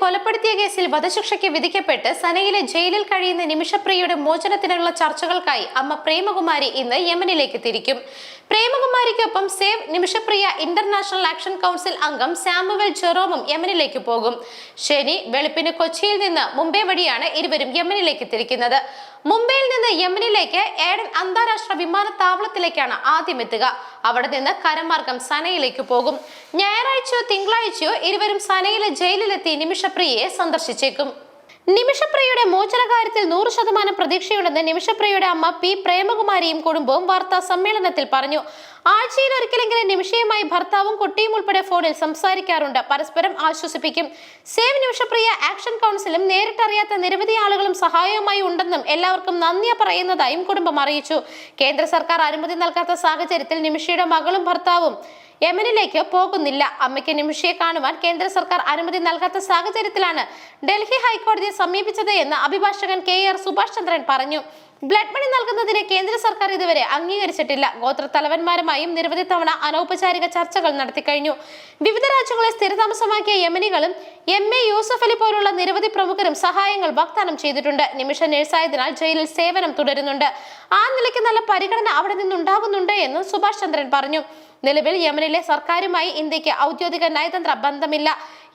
കൊലപ്പെടുത്തിയ കേസിൽ വധശിക്ഷയ്ക്ക് വിധിക്കപ്പെട്ട് സനയിലെ ജയിലിൽ കഴിയുന്ന നിമിഷപ്രിയയുടെ മോചനത്തിനുള്ള ചർച്ചകൾക്കായി അമ്മ പ്രേമകുമാരി ഇന്ന് യമനിലേക്ക് തിരിക്കും. പ്രേമകുമാരിക്കൊപ്പം save Nimishapriya international action council അംഗം സാമുവൽ ജെറോമും യമനിലേക്ക് പോകും. ശനി വെളുപ്പിന് കൊച്ചിയിൽ നിന്ന് മുംബൈ വഴിയാണ് ഇരുവരും യമനിലേക്ക് തിരിക്കുന്നത്. മുംബൈയിൽ നിന്ന് യമനിലേക്ക് ഏഡൻ അന്താരാഷ്ട്ര വിമാനത്താവളത്തിലേക്കാണ് ആദ്യം എത്തുക. അവിടെ നിന്ന് കരമാർഗം സനയിലേക്ക് പോകും. ഞായറാഴ്ചയോ തിങ്കളാഴ്ചയോ ഇരുവരും സനയിലെ ജയിലിലെത്തി നിമിഷപ്രിയയെ സന്ദർശിച്ചേക്കും. നിമിഷപ്രിയയുടെ മോചന കാര്യത്തിൽ നൂറ് ശതമാനം പ്രതീക്ഷയുണ്ടെന്ന് നിമിഷപ്രിയയുടെ അമ്മ പി പ്രേമകുമാരിയും കുടുംബവും വാർത്താ സമ്മേളനത്തിൽ പറഞ്ഞു. ആഴ്ചയിൽ ഒരിക്കലെങ്കിലും നിമിഷയുമായി ഭർത്താവും കുട്ടിയും ഉൾപ്പെടെ ഫോണിൽ സംസാരിക്കാറുണ്ട്. പരസ്പരം ആശ്വസിപ്പിക്കും. സേവ് നിമിഷപ്രിയ ആക്ഷൻ കൗൺസിലും നേരിട്ടറിയാത്ത നിരവധി ആളുകളും സഹായവുമായി ഉണ്ടെന്നും എല്ലാവർക്കും നന്ദി പറയുന്നതായും കുടുംബം അറിയിച്ചു. കേന്ദ്ര സർക്കാർ അനുമതി നൽകാത്ത സാഹചര്യത്തിൽ നിമിഷയുടെ മകളും ഭർത്താവും യമനിലേക്ക് പോകുന്നില്ല. അമ്മയ്ക്ക് നിമിഷയെ കാണുവാൻ കേന്ദ്ര സർക്കാർ അനുമതി നൽകാത്ത സാഹചര്യത്തിലാണ് ഡൽഹി ഹൈക്കോടതിയെ സമീപിച്ചത് എന്ന് അഭിഭാഷകൻ കെ ആർ സുഭാഷ് ചന്ദ്രൻ പറഞ്ഞു. ബ്ലഡ് മണി നൽകുന്നതിന് കേന്ദ്ര സർക്കാർ ഇതുവരെ അംഗീകരിച്ചിട്ടില്ല. ഗോത്രത്തലവന്മാരുമായും നിരവധി തവണ അനൗപചാരിക ചർച്ചകൾ നടത്തി കഴിഞ്ഞു. വിവിധ രാജ്യങ്ങളെ സ്ഥിരതാമസമാക്കിയ യമനികളും എം എ യൂസഫ് അലി പോലുള്ള നിരവധി പ്രമുഖരും സഹായങ്ങൾ വാഗ്ദാനം ചെയ്തിട്ടുണ്ട്. നിമിഷ നഴ്സായതിനാൽ ജയിലിൽ സേവനം തുടരുന്നുണ്ട്. ആ നിലയ്ക്ക് നല്ല പരിഗണന അവിടെ നിന്നുണ്ടാകുന്നുണ്ട് എന്ന് സുഭാഷ് ചന്ദ്രൻ പറഞ്ഞു. നിലവിൽ യമനിലെ സർക്കാരുമായി ഇന്ത്യയ്ക്ക് ഔദ്യോഗിക നയതന്ത്ര ബന്ധമില്ല.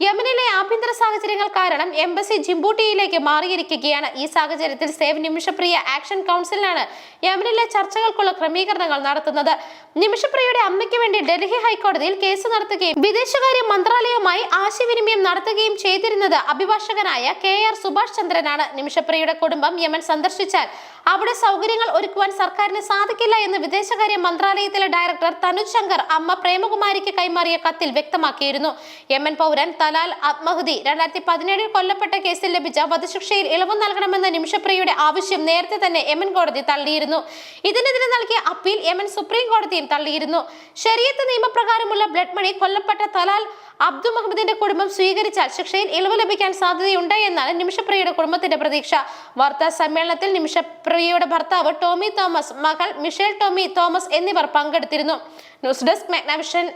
യമനിലെ ആഭ്യന്തര സാഹചര്യങ്ങൾ കാരണം എംബസി ജിംബൂട്ടിയിലേക്ക് മാറിയിരിക്കുകയാണ്. ഈ സാഹചര്യത്തിൽ സേവ് നിമിഷപ്രിയ ആക്ഷൻ കൗൺസിലാണ് യമനിലെ ചർച്ചകൾക്കുള്ള ക്രമീകരണങ്ങൾ നടത്തുന്നത്. നിമിഷപ്രിയയുടെ അമ്മയ്ക്ക് വേണ്ടി ഡൽഹി ഹൈക്കോടതിയിൽ കേസ് നടത്തുകയും വിദേശകാര്യ മന്ത്രാലയവുമായി ആശയവിനിമയം നടത്തുകയും ചെയ്തിരുന്നത് അഭിഭാഷകനായ കെ ആർ സുഭാഷ് ചന്ദ്രനാണ്. നിമിഷപ്രിയയുടെ കുടുംബം യമൻ സന്ദർശിച്ചാൽ അവിടെ സൗകര്യങ്ങൾ ഒരുക്കുവാൻ സർക്കാരിന് സാധിക്കില്ല എന്ന് വിദേശകാര്യ മന്ത്രാലയത്തിലെ ഡയറക്ടർ തനുജ് ശങ്കർ അമ്മ പ്രേമകുമാരിക്ക് കൈമാറിയ കത്തിൽ വ്യക്തമാക്കിയിരുന്നു. യമൻ പൗരൻ തലാൽ ആത്മഹുതി. രണ്ടായിരത്തി പതിനേഴിൽ കൊല്ലപ്പെട്ട കേസിൽ ലഭിച്ച വധശിക്ഷയിൽ ഇളവ് നൽകണമെന്ന നിമിഷപ്രിയയുടെ ആവശ്യം നേരത്തെ തന്നെ യമൻ കോടതി തള്ളിയിരുന്നു. ഇതിനെതിരെ നൽകിയ അപ്പീൽ യമൻ സുപ്രീം കോടതിയും തള്ളിയിരുന്നു. ശരീരത്ത് നിയമപ്രകാരമുള്ള ബ്ലഡ് മണി കൊല്ലപ്പെട്ട തലാൽ അബ്ദു മുഹമ്മദിന്റെ കുടുംബം സ്വീകരിച്ചാൽ ശിക്ഷയിൽ ഇളവ് ലഭിക്കാൻ സാധ്യതയുണ്ട് എന്നാണ് നിമിഷപ്രിയയുടെ കുടുംബത്തിന്റെ പ്രതീക്ഷ. വാർത്താ സമ്മേളനത്തിൽ നിമിഷപ്രിയയുടെ ഭർത്താവ് ടോമി തോമസ് മകൾ മിഷേൽ ടോമി തോമസ് എന്നിവർ പങ്കെടുത്തിരുന്നു. News desk Magnavision.